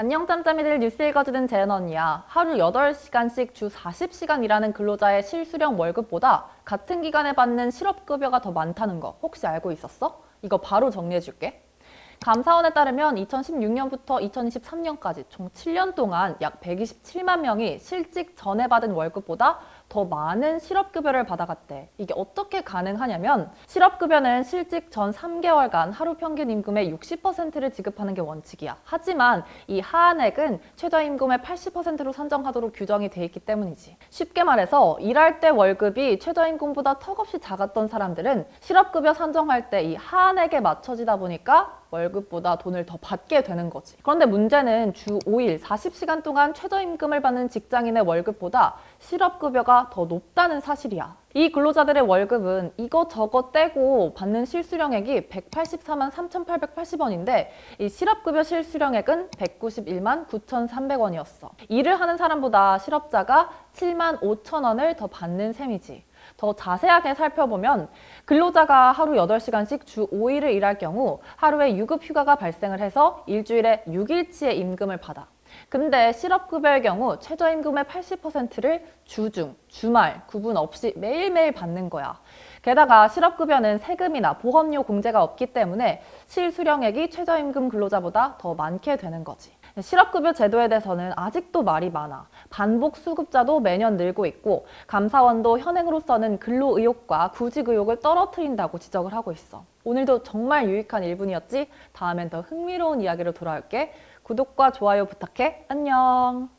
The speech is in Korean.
안녕 짬짬이들 뉴스 읽어주는 재은 언니야. 하루 8시간씩 주 40시간 일하는 근로자의 실수령 월급보다 같은 기간에 받는 실업급여가 더 많다는 거 혹시 알고 있었어? 이거 바로 정리해줄게. 감사원에 따르면 2016년부터 2023년까지 총 7년 동안 약 127만 명이 실직 전에 받은 월급보다 더 많은 실업급여를 받아갔대. 이게 어떻게 가능하냐면 실업급여는 실직 전 3개월간 하루 평균 임금의 60%를 지급하는 게 원칙이야. 하지만 이 하한액은 최저임금의 80%로 산정하도록 규정이 돼 있기 때문이지. 쉽게 말해서 일할 때 월급이 최저임금보다 턱없이 작았던 사람들은 실업급여 산정할 때 이 하한액에 맞춰지다 보니까 월급보다 돈을 더 받게 되는 거지. 그런데 문제는 주 5일 40시간 동안 최저임금을 받는 직장인의 월급보다 실업급여가 더 높다는 사실이야. 이 근로자들의 월급은 이거 저거 떼고 받는 실수령액이 184만 3,880원인데 이 실업급여 실수령액은 191만 9,300원이었어. 일을 하는 사람보다 실업자가 7만 5천 원을 더 받는 셈이지. 더 자세하게 살펴보면 근로자가 하루 8시간씩 주 5일을 일할 경우 하루에 유급 휴가가 발생을 해서 일주일에 6일치의 임금을 받아. 근데 실업급여의 경우 최저임금의 80%를 주중, 주말 구분 없이 매일매일 받는 거야. 게다가 실업급여는 세금이나 보험료 공제가 없기 때문에 실수령액이 최저임금 근로자보다 더 많게 되는 거지. 실업급여 제도에 대해서는 아직도 말이 많아. 반복 수급자도 매년 늘고 있고 감사원도 현행으로서는 근로 의욕과 구직 의욕을 떨어뜨린다고 지적을 하고 있어. 오늘도 정말 유익한 1분이었지? 다음엔 더 흥미로운 이야기로 돌아올게. 구독과 좋아요 부탁해. 안녕.